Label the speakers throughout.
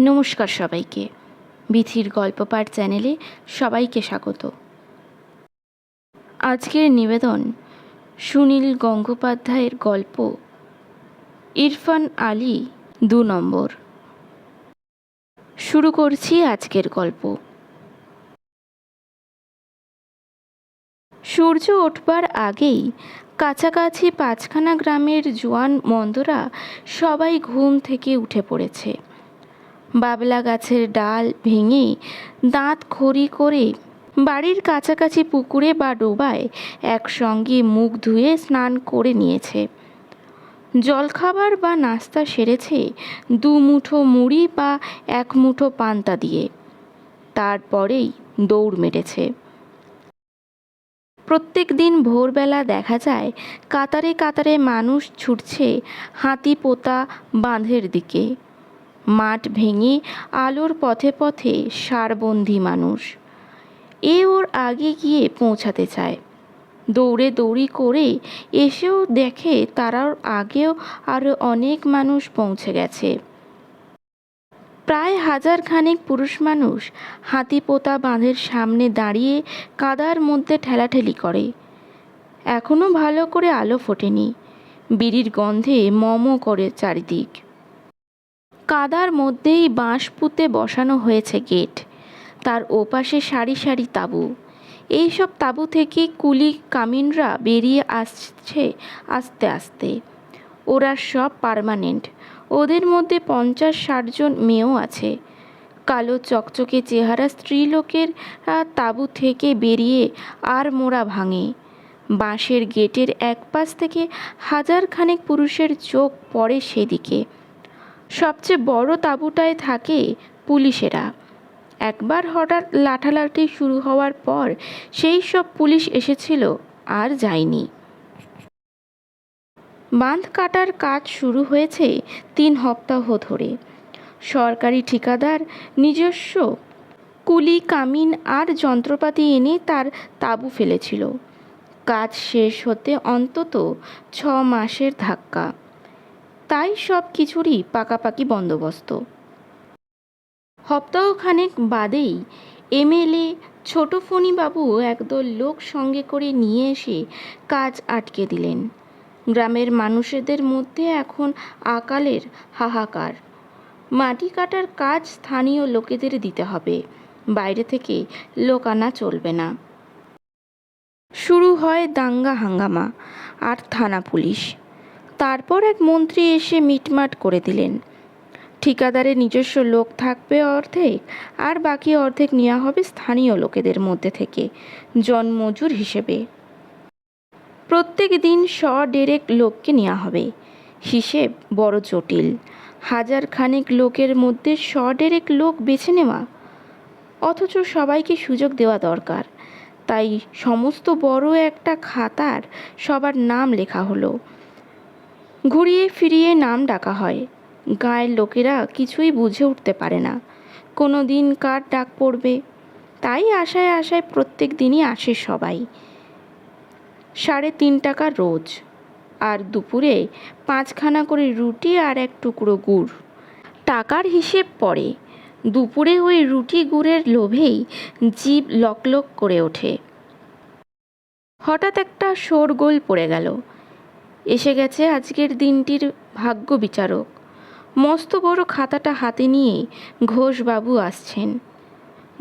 Speaker 1: নমস্কার সবাইকে। বিথির গল্প পাঠ চ্যানেলে সবাইকে স্বাগত। আজকের নিবেদন সুনীল গঙ্গোপাধ্যায়ের গল্প, ইরফান আলী দু নম্বর। শুরু করছি আজকের গল্প। সূর্য ওঠবার আগেই কাছাকাছি পাঁচখানা গ্রামের জোয়ান মন্দরা সবাই ঘুম থেকে উঠে পড়েছে। বাবলা গাছের ডাল ভেঙে দাঁত খড়ি করে বাড়ির কাছাকাছি পুকুরে বা ডোবায় একসঙ্গে মুখ ধুয়ে স্নান করে নিয়েছে। জলখাবার বা নাস্তা সেরেছে দু মুঠো মুড়ি বা এক মুঠো পান্তা দিয়ে। তারপরেই দৌড় মেরেছে। প্রত্যেক দিন ভোরবেলা দেখা যায়, কাতারে কাতারে মানুষ ছুটছে হাতি পোতা বাঁধের দিকে। মাঠ ভেঙে আলোর পথে পথে সারবন্দি মানুষ। এ ওর আগে গিয়ে পৌঁছাতে চায়। দৌড়ে দৌড়ি করে এসেও দেখে তারার আগেও আরও অনেক মানুষ পৌঁছে গেছে। প্রায় হাজার খানেক পুরুষ মানুষ হাতিপোতা বাঁধের সামনে দাঁড়িয়ে কাদার মধ্যে ঠেলাঠেলি করে। এখনও ভালো করে আলো ফোটেনি। বিড়ির গন্ধে মম করে চারিদিক। কাদার মধ্যেই বাঁশ পুঁতে বসানো হয়েছে গেট। তার ওপাশে সারি সারি তাঁবু। এইসব তাঁবু থেকে কুলি কামিনরা বেরিয়ে আসছে আস্তে আস্তে। ওরা সব পার্মানেন্ট। ওদের মধ্যে পঞ্চাশ ষাটজন মেয়েও আছে। কালো চকচকে চেহারা স্ত্রীলোকের তাঁবু থেকে বেরিয়ে আর মোড়া ভাঙে। বাঁশের গেটের এক পাশ থেকে হাজার খানেক পুরুষের চোখ পড়ে সেদিকে। সবচেয়ে বড় তাঁবুটায় থাকে পুলিশেরা। একবার হঠাৎ লাঠালাঠি শুরু হওয়ার পর সেই সব পুলিশ এসেছিল, আর যায়নি। বাঁধ কাটার কাজ শুরু হয়েছে তিন সপ্তাহ ধরে। সরকারি ঠিকাদার, নিজস্ব কুলি, কামিন আর যন্ত্রপাতি এনে তার তাঁবু ফেলেছিল। কাজ শেষ হতে অন্তত ছ মাসের ধাক্কা। তাই সব কিছুরই পাকাপাকি বন্দোবস্ত। সপ্তাহখানেক বাদেই এমএলএ ছোট ফণিবাবু একদল লোক সঙ্গে করে নিয়ে এসে কাজ আটকে দিলেন। গ্রামের মানুষেদের মধ্যে এখন আকালের হাহাকার। মাটি কাটার কাজ স্থানীয় লোকেদের দিতে হবে, বাইরে থেকে লোক আনা চলবে না। শুরু হয় দাঙ্গা হাঙ্গামা, আর থানা পুলিশ। তারপর এক মন্ত্রী এসে মিটমাট করে দিলেন। ঠিকাদারের নিজস্ব লোক থাকবে অর্ধেক, আর বাকি অর্ধেক নেওয়া হবে স্থানীয় লোকেদের মধ্যে থেকে, জনমজুর হিসেবে। প্রত্যেক দিন শ ডেরেক লোককে নেওয়া হবে। হিসেব বড় জটিল। হাজার খানেক লোকের মধ্যে শ ডেরেক লোক বেছে নেওয়া। অথচ সবাইকে সুযোগ দেওয়া দরকার। তাই সমস্ত বড় একটা খাতার সবার নাম লেখা হলো। ঘুরিয়ে ফিরিয়ে নাম ডাকা হয়। গায়ের লোকেরা কিছুই বুঝে উঠতে পারে না। কোনো দিন কার ডাক পড়বে? তাই আশায় আশায় প্রত্যেক দিনই আসে সবাই। সাড়ে তিন টাকা রোজ। আর দুপুরে পাঁচখানা করে রুটি আর এক টুকরো গুড়। টাকার হিসেব পড়ে। দুপুরে ওই রুটি গুড়ের লোভেই জীব লকলক করে ওঠে। হঠাৎ একটা শোরগোল পড়ে গেল। এসে গেছে আজকের দিনটির ভাগ্য বিচারক। মস্ত বড় খাতাটা হাতে নিয়ে ঘোষবাবু আসছেন।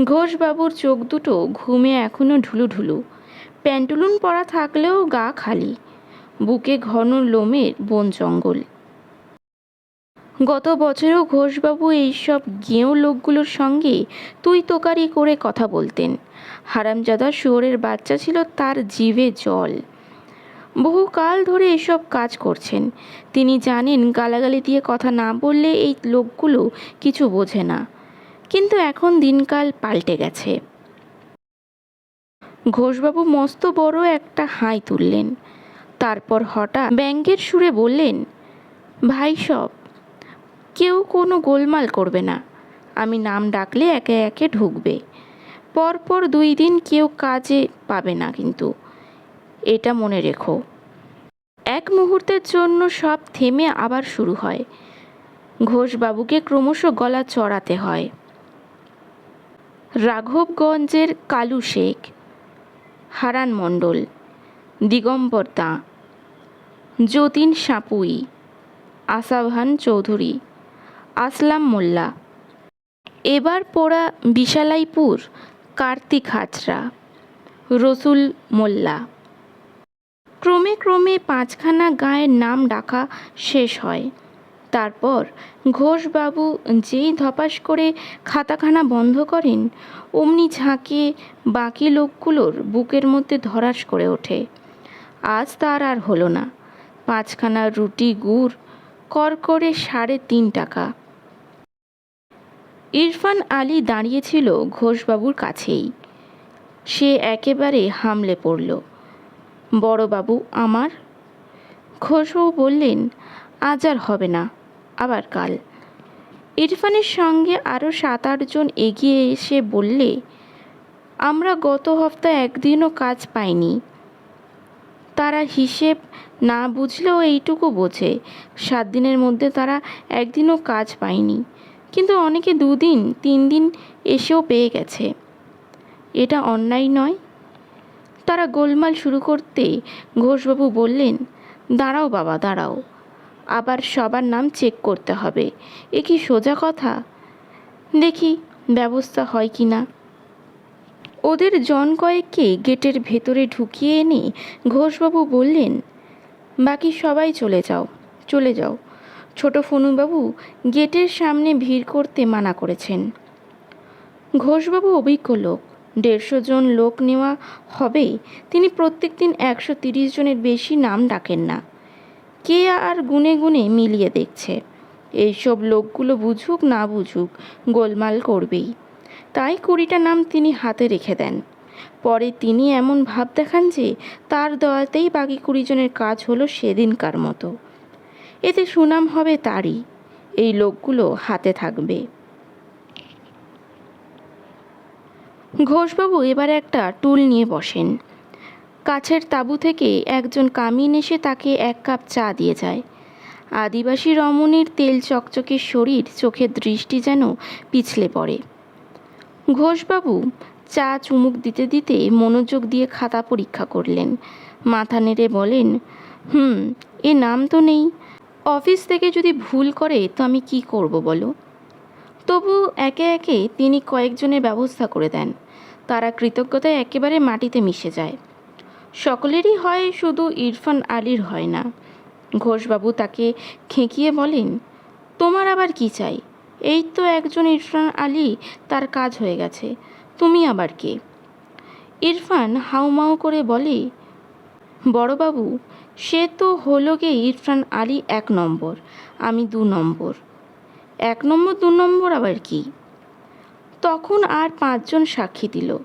Speaker 1: ঘোষবাবুর চোখ দুটো ঘুমে এখনও ঢুলু ঢুলু প্যান্টুলুন পরা থাকলেও গা খালি। বুকে ঘন লোমের বন জঙ্গল। গত বছরেও ঘোষবাবু এইসব গেঁয়ো লোকগুলোর সঙ্গে তুই তোকারি করে কথা বলতেন। হারামজাদা শুয়োরের বাচ্চা ছিল তার জিভে জল। বহুকাল ধরে এসব কাজ করছেন। তিনি জানেন গালাগালি দিয়ে কথা না বললে এই লোকগুলো কিছু বোঝে না। কিন্তু এখন দিনকাল পাল্টে গেছে। ঘোষবাবু মস্ত বড় একটা হাই তুললেন। তারপর হঠাৎ ব্যাঙ্গের সুরে বললেন, ভাই সব, কেউ কোনো গোলমাল করবে না। আমি নাম ডাকলে একে একে ঢুকবে। পরপর দুই দিন কেউ কাজে পাবে না কিন্তু। এটা মনে রেখো। এক মুহূর্তের জন্য সব থেমে আবার শুরু হয়। ঘোষবাবুকে ক্রমশ গলা চড়াতে হয়। রাঘবগঞ্জের কালু শেখ, হারান মণ্ডল, দিগম্বর দা, যতীন সাঁপুই আসাভান চৌধুরী, আসলাম মোল্লা। এবার পোড়া বিশালাইপুর, কার্তিক হাজরা, রসুল মোল্লা। ক্রমে ক্রমে পাঁচখানা গায়ের নাম ডাকা শেষ হয়। তারপর ঘোষবাবু যেই ধপাস করে খাতাখানা বন্ধ করেন, অমনি ঝাঁকে বাকি লোকগুলোর বুকের মধ্যে ধরাস করে ওঠে। আজ তার আর হলো না। পাঁচখানা রুটি গুড় কর করে সাড়ে তিন টাকা। ইরফান আলী দাঁড়িয়েছিল ঘোষবাবুর কাছেই। সে একেবারে হামলে পড়ল। বড়বাবু আমার? ঘোষবাবু বললেন, আজ আর হবে না, আবার কাল। ইরফানের সঙ্গে আরও সাত আটজন এগিয়ে এসে বললে, আমরা গত হপ্তাহ একদিনও কাজ পাইনি। তারা হিসেব না বুঝলেও এইটুকু বোঝে, সাত দিনের মধ্যে তারা একদিনও কাজ পায়নি কিন্তু অনেকে দুদিন তিন দিন এসেও পেয়ে গেছে। এটা অন্যায় নয় তারা গোলমাল শুরু করতে ঘোষবাবু বললেন, দাঁড়াও বাবা, দাঁড়াও। আবার সবার নাম চেক করতে হবে। এ কি সোজা কথা? দেখি ব্যবস্থা হয় কি না। ওদের জন কয়েককে গেটের ভেতরে ঢুকিয়ে এনে ঘোষবাবু বললেন, বাকি সবাই চলে যাও চলে যাও। ছোট ফনুবাবু গেটের সামনে ভিড় করতে মানা করেছেন। ঘোষবাবু অভিজ্ঞ লোক দেড়শো জন লোক নেওয়া হবে তিনি প্রত্যেক দিন একশো তিরিশ জনের বেশি নাম ডাকেন না। কে আর গুনে গুনে মিলিয়ে দেখছে। এইসব লোকগুলো বুঝুক না বুঝুক, গোলমাল করবেই। তাই কুড়িটা নাম তিনি হাতে রেখে দেন। পরে তিনি এমন ভাব দেখান যে, তার দয়াতেই বাকি কুড়ি জনের কাজ হলো সেদিনকার মতো। এতে সুনাম হবে তারই। এই লোকগুলো হাতে থাকবে। ঘোষবাবু এবার একটা টুল নিয়ে বসেন। কাছের তাঁবু থেকে একজন কামিন এসে তাকে এক কাপ চা দিয়ে যায়। আদিবাসী রমণীর তেল চকচকে শরীর, চোখের দৃষ্টি যেন পিছলে পড়ে। ঘোষবাবু চা চুমুক দিতে দিতে মনোযোগ দিয়ে খাতা পরীক্ষা করলেন। মাথা নেড়ে বলেন, হুম, এ নাম তো নেই। অফিস থেকে যদি ভুল করে তো আমি কি করব বলো? তবু একে একে তিনি কয়েকজনের ব্যবস্থা করে দেন। তারা কৃতজ্ঞতায় একেবারে মাটিতে মিশে যায়। সকলেরই হয় শুধু ইরফান আলীর হয় না। ঘোষবাবু তাকে খেঁকিয়ে বলেন, তোমার আবার কি চাই? এই তো একজন ইরফান আলী, তার কাজ হয়ে গেছে। তুমি আবার কে? ইরফান হাউমাউ করে বলে, বড়বাবু, সে তো হলো গে ইরফান আলী এক নম্বর, আমি দু নম্বর। এক নম্বর, দু নম্বর আবার কি? তখন আর পাঁচজন সাক্ষী দিল।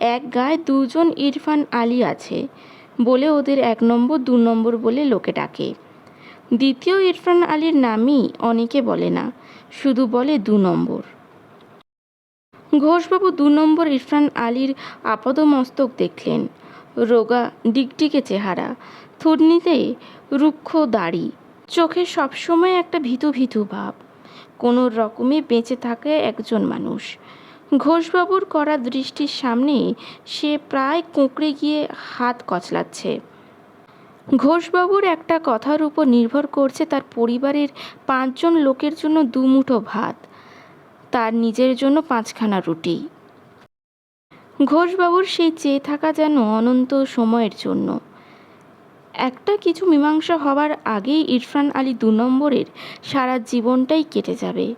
Speaker 1: এক গায়ে দুজন ইরফান আলী আছে বলে ওদের এক নম্বর, দু নম্বর বলে লোকে ডাকে। দ্বিতীয় ইরফান আলীর নামই অনেকে বলে না, শুধু বলে দু নম্বর। ঘোষবাবু দু নম্বর ইরফান আলীর আপাদমস্তক দেখলেন। রোগা ডিকটিকে চেহারা থুর্নিতে রুক্ষ দাড়ি, চোখে সবসময় একটা ভীতু ভীতু ভাব। কোনো রকমে বেঁচে থাকে একজন মানুষ। ঘোষবাবুর করা দৃষ্টির সামনে সে প্রায় কুঁকড়ে গিয়ে হাত কচলাচ্ছে। ঘোষবাবুর একটা কথার উপর নির্ভর করছে তার পরিবারের পাঁচজন লোকের জন্য দুমুঠো ভাত, তার নিজের জন্য পাঁচখানা রুটি। ঘোষবাবুর সেই চেয়ে থাকা যেন অনন্ত সময়ের জন্য। একটা কিছু মীমাংসা হবার আগেই ইরফান আলী দু নম্বরের সারা জীবনটাই কেটে যাবে।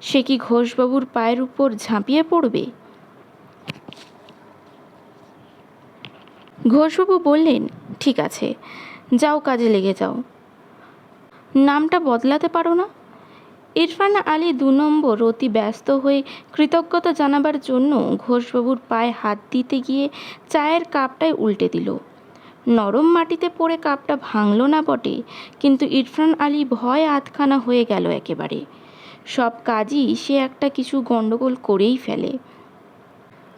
Speaker 1: সে কি ঘোষবাবুর পায়ের উপর ঝাঁপিয়ে পড়বে? ঘোষবাবু বললেন, ঠিক আছে, যাও কাজে লেগে যাও। নামটা বদলাতে পারো না? ইরফান আলী দু নম্বর অতি ব্যস্ত হয়ে কৃতজ্ঞতা জানাবার জন্য ঘোষবাবুর পায়ে হাত দিতে গিয়ে চায়ের কাপটাই উল্টে দিল। নরম মাটিতে পড়ে কাপটা ভাঙল না বটে, কিন্তু ইরফান আলী ভয় আধখানা হয়ে গেল একেবারে। সব কাজই সে একটা কিছু গণ্ডগোল করেই ফেলে।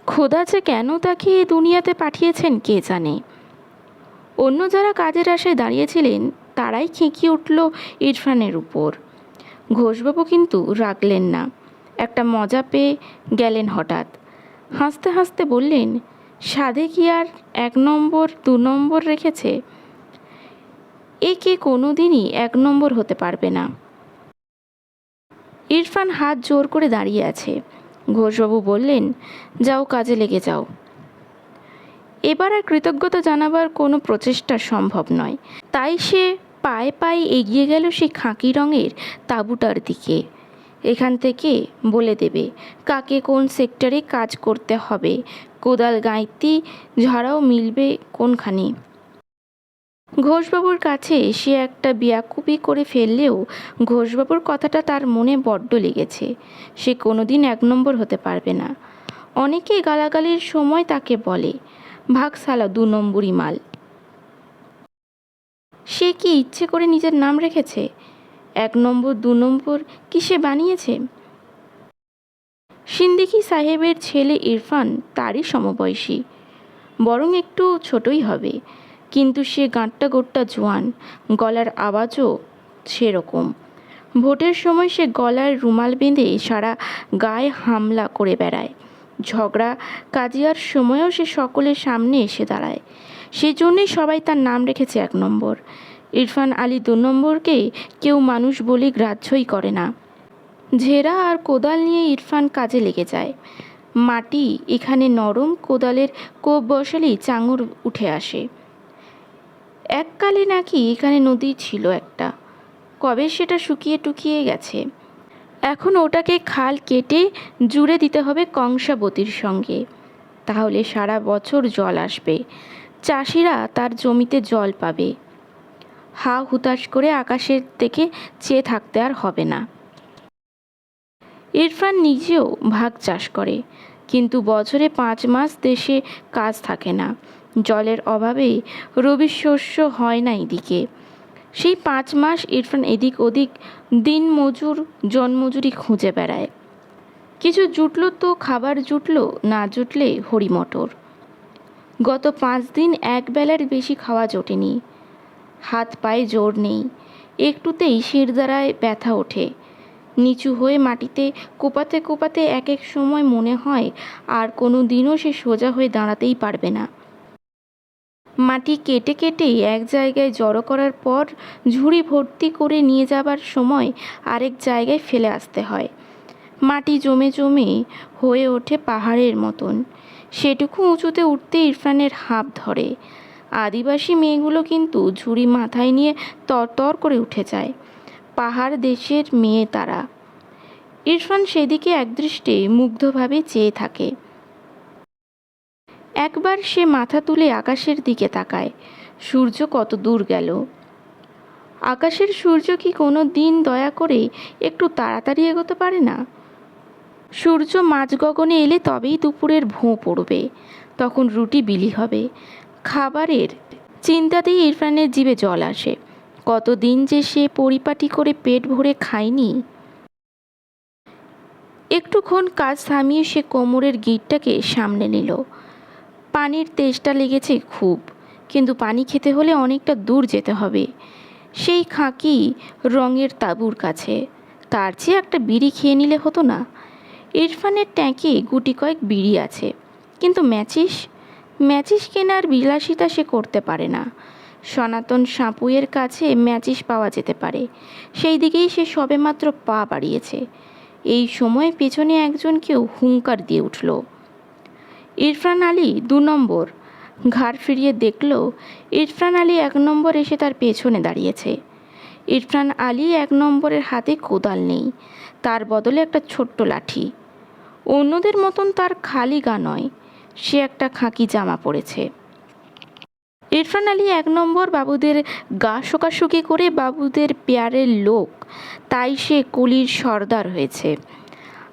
Speaker 1: খোদা যে কেন তাকে এ দুনিয়াতে পাঠিয়েছেন কে জানে? অন্য যারা কাজের আশায় দাঁড়িয়েছিলেন, তারাই খেঁকিয়ে উঠল ইরফানের উপর। ঘোষবাবু কিন্তু রাগলেন না। একটা মজা পেয়ে গেলেন হঠাৎ। হাসতে হাসতে বললেন সাধে কি আর এক নম্বর, দু নম্বর রেখেছে? এ কে কোনো দিনই এক নম্বর হতে পারবে না। ইরফান হাত জোর করে দাঁড়িয়ে আছে। ঘোষবাবু বললেন, যাও কাজে লেগে যাও। এবার আর কৃতজ্ঞতা জানাবার কোনো প্রচেষ্টা সম্ভব নয়। তাই সে পায়ে পায়ে এগিয়ে গেল সেই খাঁকি রঙের তাঁবুটার দিকে। এখান থেকে বলে দেবে, কাকে কোন সেক্টরে কাজ করতে হবে, কোদাল গাঁইতি, ঝাড়াও মিলবে কোনখানে? ঘোষবাবুর কাছে সে একটা বিয়াকুপি করে ফেললেও ঘোষবাবুর কথাটা তার মনে বড্ড লেগেছে। সে কোনোদিন এক নম্বর হতে পারবে না। অনেকে গালাগালির সময় তাকে বলে ভাগ সালা দু নম্বরই মাল। সে কি ইচ্ছে করে নিজের নাম রেখেছে? এক নম্বর, দু নম্বর কি সে বানিয়েছে? সিন্দিকি সাহেবের ছেলে ইরফান তারই সমবয়সী। বরং একটু ছোটই হবে। কিন্তু সে গাঁটটা গোট্টা জোয়ান, গলার আওয়াজও সেরকম। ভোটের সময় সে গলার রুমাল বেঁধে সারা গায়ে হামলা করে বেড়ায়। ঝগড়া, কাজিয়ার সময়ও সে সকলের সামনে এসে দাঁড়ায়। সেজন্যই সবাই তার নাম রেখেছে এক নম্বর। ইরফান আলী দু নম্বরকে কেউ মানুষ বলে গ্রাহ্যই করে না। ঝেরা আর কোদাল নিয়ে ইরফান কাজে লেগে যায়। মাটি এখানে নরম, কোদালের কোপ বসালেই চাঙর উঠে আসে। এককালে নাকি এখানে নদী ছিল একটা। কবে সেটা শুকিয়ে টুকিয়ে গেছে? এখন ওটাকে খাল কেটে জুড়ে দিতে হবে কংসাবতীর সঙ্গে। তাহলে সারা বছর জল আসবে। চাষিরা তার জমিতে জল পাবে। হা হুতাশ করে আকাশের দিকে চেয়ে থাকতে আর হবে না। ইরফান নিজেও ভাগ চাষ করে, কিন্তু বছরে পাঁচ মাস দেশে কাজ থাকে না। জলের অভাবে রবি শস্য হয় না এদিকে। সেই পাঁচ মাস ইরফান এদিক ওদিক দিন মজুর জনমজুরি খুঁজে বেড়ায়। কিছু জুটলো তো, খাবার জুটলো, না জুটলে হরিমটর। গত পাঁচ দিন এক বেলার বেশি খাওয়া জোটেনি। হাত পায়ে জোর নেই। একটুতেই শিরদাঁড়ায় ব্যথা ওঠে। নিচু হয়ে মাটিতে কোপাতে কোপাতে এক এক সময় মনে হয় আর কোনো দিনও সে সোজা হয়ে দাঁড়াতেই পারবে না। মাটি কেটে কেটে এক জায়গায় জড়ো করার পর ঝুড়ি ভর্তি করে নিয়ে যাবার সময় আরেক জায়গায় ফেলে আসতে হয়। মাটি জমে জমে হয়ে ওঠে পাহাড়ের মতন। সেটুকু উঁচুতে উঠতে ইরফানের হাঁপ ধরে। আদিবাসী মেয়েগুলো কিন্তু ঝুড়ি মাথায় নিয়ে তরতর করে উঠে যায়। পাহাড় দেশের মেয়ে তারা। ইরফান সেদিকে একদৃষ্টে মুগ্ধভাবে চেয়ে থাকে। একবার সে মাথা তুলে আকাশের দিকে তাকায়। সূর্য কত দূর গেল। আকাশের সূর্য কি কোনো দিন দয়া করে একটু তাড়াতাড়ি এগোতে পারে না? সূর্য মাঝ গগনে এলে তবেই দুপুরের ভোঁ পড়বে। তখন রুটি বিলি হবে। খাবারের চিন্তাতেই ইরফানের জিভে জল আসে। কতদিন যে সে পরিপাটি করে পেট ভরে খায়নি। একটুক্ষণ কাজ থামিয়ে সে কোমরের গিটটাকে সামনে নিল। পানির তেজটা লেগেছে খুব, কিন্তু পানি খেতে হলে অনেকটা দূর যেতে হবে। সেই খাঁকি রঙের তাঁবুর কাছে। তার চেয়ে একটা বিড়ি খেয়ে নিলে হতো না। ইরফানের ট্যাঁকে গুটি কয়েক বিড়ি আছে। কিন্তু ম্যাচিস ম্যাচিস কেনার বিলাসিতা সে করতে পারে না। সনাতন সাঁপুয়ের কাছে ম্যাচিস পাওয়া যেতে পারে। সেই দিকেই সে সবেমাত্র পা বাড়িয়েছে। এই সময় পেছনে একজন কেউ হুঙ্কার দিয়ে উঠল। ইরফান আলী দু নম্বর। ঘাড় ফিরিয়ে দেখল, ইরফান আলী এক নম্বর এসে তার পেছনে দাঁড়িয়েছে। ইরফান আলী এক নম্বরের হাতে কোদাল নেই, তার বদলে একটা ছোট্ট লাঠি। অন্যদের মতন তার খালি গা নয় সে একটা খাঁকি জামা পরেছে। ইরফান আলী এক নম্বর বাবুদের গা শোকাশুকি করে বাবুদের পেয়ারের লোক, তাই সে কুলির সর্দার হয়েছে।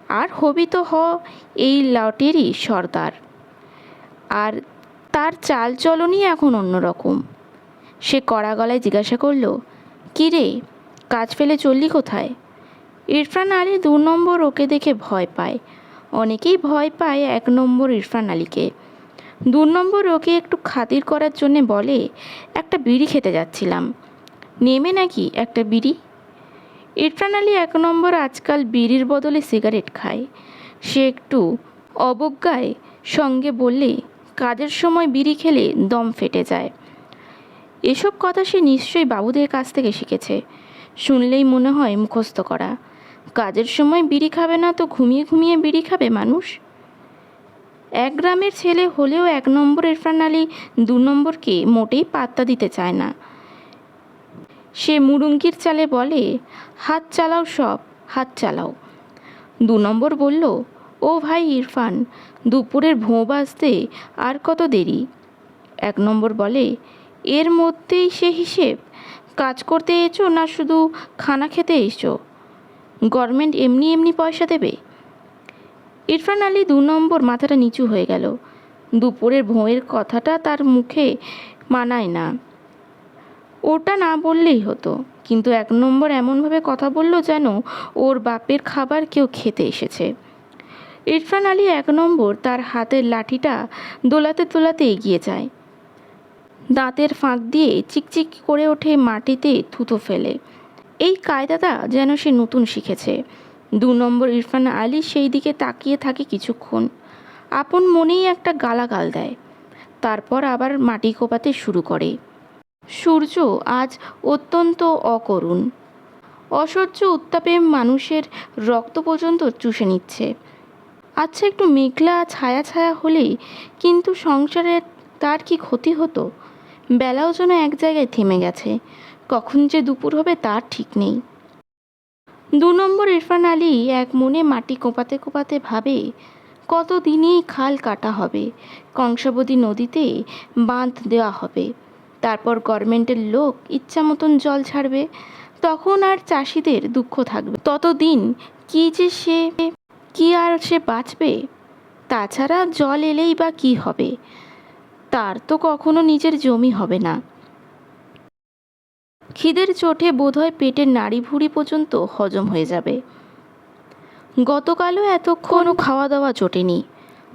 Speaker 1: আর হবি তো হ এই লটেরই সর্দার। আর তার চাল চলনই এখন অন্যরকম সে কড়া গলায় জিজ্ঞাসা করল রে, কাজ ফেলে চললি কোথায়? ইরফান আলী দু নম্বর ওকে দেখে ভয় পায়। অনেকেই ভয় পায় এক নম্বর ইরফান আলীকে। দু নম্বর ওকে একটু খাতির করার জন্যে বলে, একটা বিড়ি খেতে যাচ্ছিলাম। নেমে নাকি একটা বিড়ি? ইরফান আলী এক নম্বর আজকাল বিড়ির বদলে সিগারেট খায়। সে একটু অবজ্ঞায় সঙ্গে বললে, কাজের সময় বিড়ি খেলে দম ফেটে যায়। এসব কথা সে নিশ্চয়ই বাবুদের কাছ থেকে শিখেছে। শুনলেই মনে হয় মুখস্থ করা। কাজের সময় বিড়ি খাবে না তো ঘুমিয়ে ঘুমিয়ে বিড়ি খাবে মানুষ? এক গ্রামের ছেলে হলেও এক নম্বর ইরফান আলী দু নম্বরকে মোটেই পাত্তা দিতে চায় না। সে মুরুঙ্গির চালে বলে, হাত চালাও সব, হাত চালাও। দু নম্বর বলল, ও ভাই ইরফান, দুপুরের ভোঁ বাজতে আর কত দেরি? এক নম্বর বলে, এর মধ্যেই সে হিসেব। কাজ করতে এসো না শুধু খানা খেতে এসো। গভর্নমেন্ট এমনি এমনি পয়সা দেবে? ইরফান আলী দু নম্বর মাথাটা নিচু হয়ে গেল। দুপুরের ভোঁয়ের কথাটা তার মুখে মানায় না। ওটা না বললেই হতো, কিন্তু এক নম্বর এমনভাবে কথা বলল যেন ওর বাপের খাবার কেউ খেতে এসেছে। ইরফান আলী এক নম্বর তার হাতের লাঠিটা দোলাতে দোলাতে এগিয়ে যায়। দাঁতের ফাঁক দিয়ে চিকচিক করে ওঠে মাটিতে থুতো ফেলে। এই কায়দাটা যেন সে নতুন শিখেছে। দু নম্বর ইরফান আলী সেই দিকে তাকিয়ে থাকে কিছুক্ষণ। আপন মনেই একটা গালাগাল দেয়। তারপর আবার মাটি কোপাতে শুরু করে। সূর্য আজ অত্যন্ত অকরুণ। অসহ্য উত্তাপে মানুষের রক্ত পর্যন্ত চুষে নিচ্ছে। আচ্ছা একটু মেঘলা ছায়া ছায়া হলেই কিন্তু সংসারে তার কি ক্ষতি হতো? বেলাও যেন এক জায়গায় থেমে গেছে। কখন যে দুপুর হবে তার ঠিক নেই। দু নম্বর ইরফান আলী এক মনে মাটি কোপাতে কোপাতে ভাবে কত দিনেই খাল কাটা হবে? কংসাবতী নদীতে বাঁধ দেওয়া হবে। তারপর গভর্নমেন্টের লোক ইচ্ছা মতন জল ছাড়বে। তখন আর চাষিদের দুঃখ থাকবে। ততদিন কি যে সে, কি আর সে বাঁচবে? তাছাড়া জল এলেই বা কি হবে? তার তো কখনো নিজের জমি হবে না। খিদের চোটে বোধহয় পেটের নাড়ি ভুড়ি পর্যন্ত হজম হয়ে যাবে। গতকালও এতক্ষণও খাওয়া দাওয়া জোটেনি।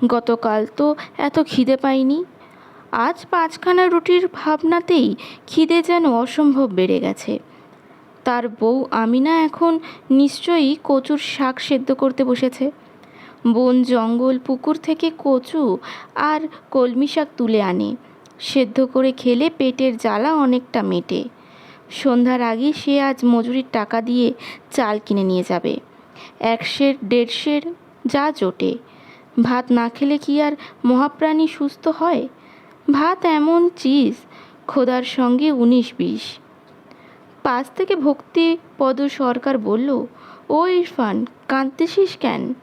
Speaker 1: গতকাল তো এত খিদে পাইনি। আজ পাঁচখানা রুটির ভাবনাতেই খিদে যেন অসম্ভব বেড়ে গেছে। তার বউ আমিনা এখন নিশ্চয়ই কচুর শাক সেদ্ধ করতে বসেছে। বন, জঙ্গল, পুকুর থেকে কচু আর কলমি শাক তুলে আনে। সেদ্ধ করে খেলে পেটের জ্বালা অনেকটা মেটে। সন্ধ্যার আগে সে আজ মজুরির টাকা দিয়ে চাল কিনে নিয়ে যাবে। একশের, দেড়শের, যা জোটে। ভাত না খেলে কি আর মহাপ্রাণী সুস্থ হয়? ভাত এমন চিজ, খোদার সঙ্গে উনিশ বিশ। পাশ থেকে ভক্তি পদ সরকার বলল, ও ইরফান কাঁদতেছিস কেন?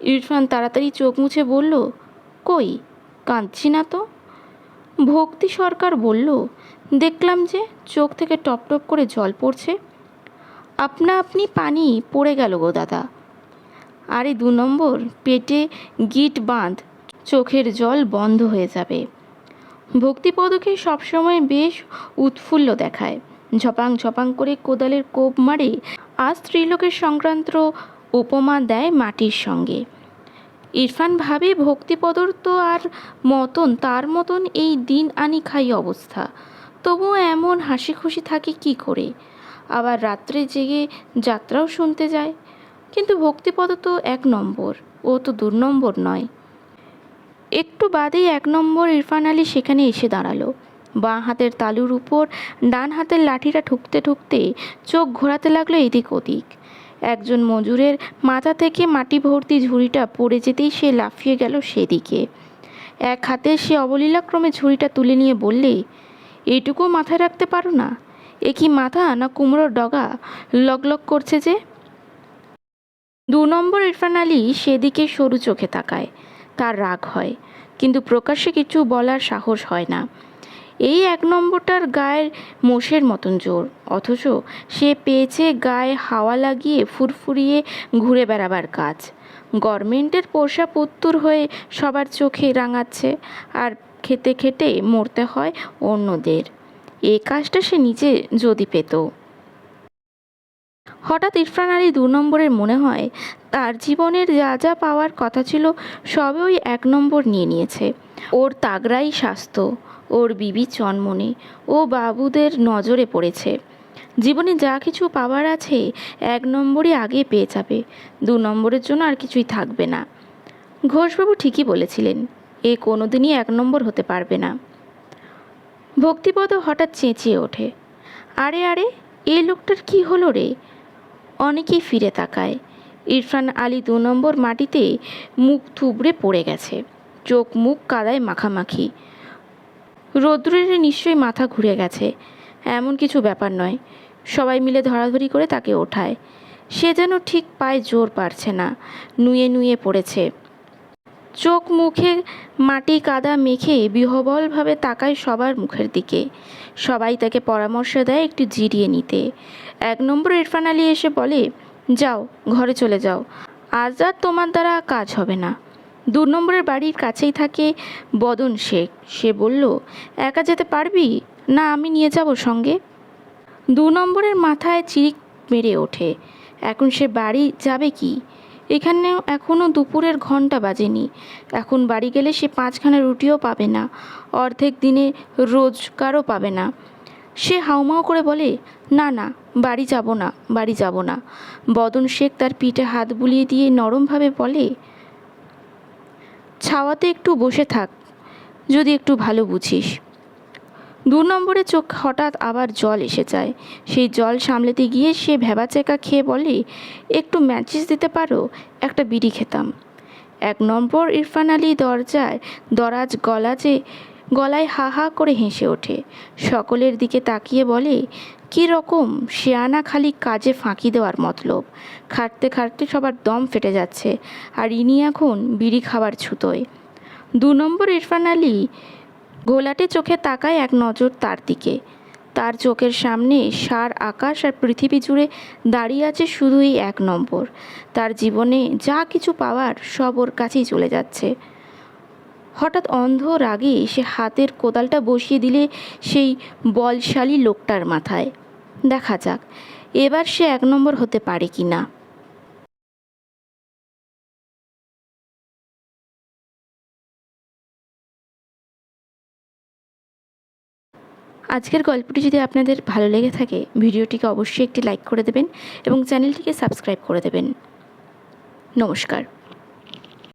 Speaker 1: ইরফান তাড়াতাড়ি চোখ মুছে বলল, কই, কাঁদছি না তো? ভক্তি সরকার বলল দেখলাম যে চোখ থেকে টপ টপ করে জল পড়ছে। আপনা আপনি পানি পড়ে গেল গো দাদা। আরে দু নম্বর, পেটে গিট বাঁধ, চোখের জল বন্ধ হয়ে যাবে। ভক্তিপদকে সবসময় বেশ উৎফুল্ল দেখায়। ঝপাং ঝপাং করে কোদালের কোপ মারে, আজ স্ত্রীলোকের সংক্রান্ত উপমা দেয় মাটির সঙ্গে। ইরফান ভাবে ভক্তিপদর তো আর মতন, তার মতন এই দিন আনি খাই অবস্থা। তবুও এমন হাসি খুশি থাকে কি করে? আবার রাত্রে জেগে যাত্রাও শুনতে যায়। কিন্তু ভক্তিপদ তো এক নম্বর, ও তো দু নম্বর নয়। একটু বাদেই এক নম্বর ইরফান আলী সেখানে এসে দাঁড়াল। বাঁ হাতের তালুর উপর ডান হাতের লাঠিটা ঠুকতে ঠুকতে চোখ ঘোরাতে লাগল এদিক ওদিক। একজন মজুরের মাথা থেকে মাটি ভর্তি ঝুড়িটা পড়ে যেতেই সে লাফিয়ে গেল সেদিকে। এক হাতে সে অবলীলাক্রমে ঝুড়িটা তুলে নিয়ে বললে এইটুকু মাথায় রাখতে পারো না? এ কি মাথা না কুমড়োর ডগা? লগলগ করছে যে। দু নম্বর ইরফান আলী সেদিকে সরু চোখে তাকায়। তার রাগ হয়, কিন্তু প্রকাশ্যে কিছু বলার সাহস হয় না। এই এক নম্বরটার গায়ের মোষের মতন জোর, অথচ সে পেয়েছে গায়ে হাওয়া লাগিয়ে ফুরফুরিয়ে ঘুরে বেড়াবার কাজ। গভর্নমেন্টের পোষা পুত্তুর হয়ে সবার চোখে রাঙাচ্ছে, আর খেতে খেতে মরতে হয় অন্যদের। এ কাজটা সে নিজে যদি পেত। হঠাৎ ইরফান আলী দু নম্বরের মনে হয়, তার জীবনের যা যা পাওয়ার কথা ছিল সবে ওই এক নম্বর নিয়ে নিয়েছে। ওর তাগড়াই স্বাস্থ্য, ওর বিবি চনমনে, ও বাবুদের নজরে পড়েছে। জীবনে যা কিছু পাওয়ার আছে এক নম্বরই আগে পেয়ে যাবে, দু নম্বরের জন্য আর কিছুই থাকবে না। ঘোষবাবু ঠিকই বলেছিলেন এ কোনোদিনই এক নম্বর হতে পারবে না। ভক্তিপদ হঠাৎ চেঁচিয়ে ওঠে। আরে আরে এই লোকটার কি হলো রে? অনেকেই ফিরে তাকায়। ইরফান আলী দু নম্বর মাটিতে মুখ থুবড়ে পড়ে গেছে। চোখ মুখ কাদায় মাখামাখি। রৌদ্রের নিশ্চয়ই মাথা ঘুরে গেছে। এমন কিছু ব্যাপার নয়। সবাই মিলে ধরাধরি করে তাকে ওঠায়। সে যেন ঠিক পায়ে জোর পারছে না। নুয়ে নুয়ে পড়েছে। চোখ মুখে মাটি কাদা মেখে বিহবলভাবে তাকায় সবার মুখের দিকে। সবাই তাকে পরামর্শ দেয় একটু জিরিয়ে নিতে। এক নম্বর ইরফান আলী এসে বলে, যাও, ঘরে চলে যাও। আজ আর তোমার দ্বারা কাজ হবে না। দু নম্বরের বাড়ির কাছেই থাকে বদন শেখ। সে বলল, একা যেতে পারবি? না, আমি নিয়ে যাব সঙ্গে? দু নম্বরের মাথায় চিরিক মেরে ওঠে। এখন সে বাড়ি যাবে কি? এখানে এখনও দুপুরের ঘণ্টা বাজেনি। এখন বাড়ি গেলে সে পাঁচখানা রুটিও পাবে না, অর্ধেক দিনে রোজগারও পাবে না। সে হাউমাউ করে বলে, না না, বাড়ি যাব না, বাড়ি যাব না। বদন শেখ তার পিঠে হাত বুলিয়ে দিয়ে নরমভাবে বলে, ছাওয়াতে একটু বসে থাক, যদি একটু ভালো বুঝিস। দু নম্বরে চোখ হঠাৎ আবার জল এসে যায়। সেই জল সামলেতে গিয়ে সে ভেবাচেকা খেয়ে বলে, একটু ম্যাচিস দিতে পারো? একটা বিড়ি খেতাম। এক নম্বর ইরফান আলী দরজায় দরাজ গলাজে গলায় হা হা করে হেসে ওঠে। সকলের দিকে তাকিয়ে বলে, কী রকম? শেয়ানা খালি কাজে ফাঁকি দেওয়ার মতলব। খাটতে খাটতে সবার দম ফেটে যাচ্ছে, আর ইনি এখন বিড়ি খাবার ছুতোয়। দু নম্বর ইরফান আলী ঘোলাটে চোখে তাকায় এক নজর তার দিকে। তার চোখের সামনে সার, আকাশ আর পৃথিবী জুড়ে দাঁড়িয়ে আছে শুধুই এক নম্বর। তার জীবনে যা কিছু পাওয়ার সব ওর কাছেই চলে যাচ্ছে। হঠাৎ অন্ধ রাগে সে হাতের কোদালটা বসিয়ে দিলে সেই বলশালী লোকটার মাথায়। দেখা যাক, এবার সে এক নম্বর হতে পারে কি না আজকের গল্পটি যদি আপনাদের ভালো লেগে থাকে, ভিডিওটিকে অবশ্যই একটি লাইক করে দেবেন এবং চ্যানেলটিকে সাবস্ক্রাইব করে দেবেন। নমস্কার।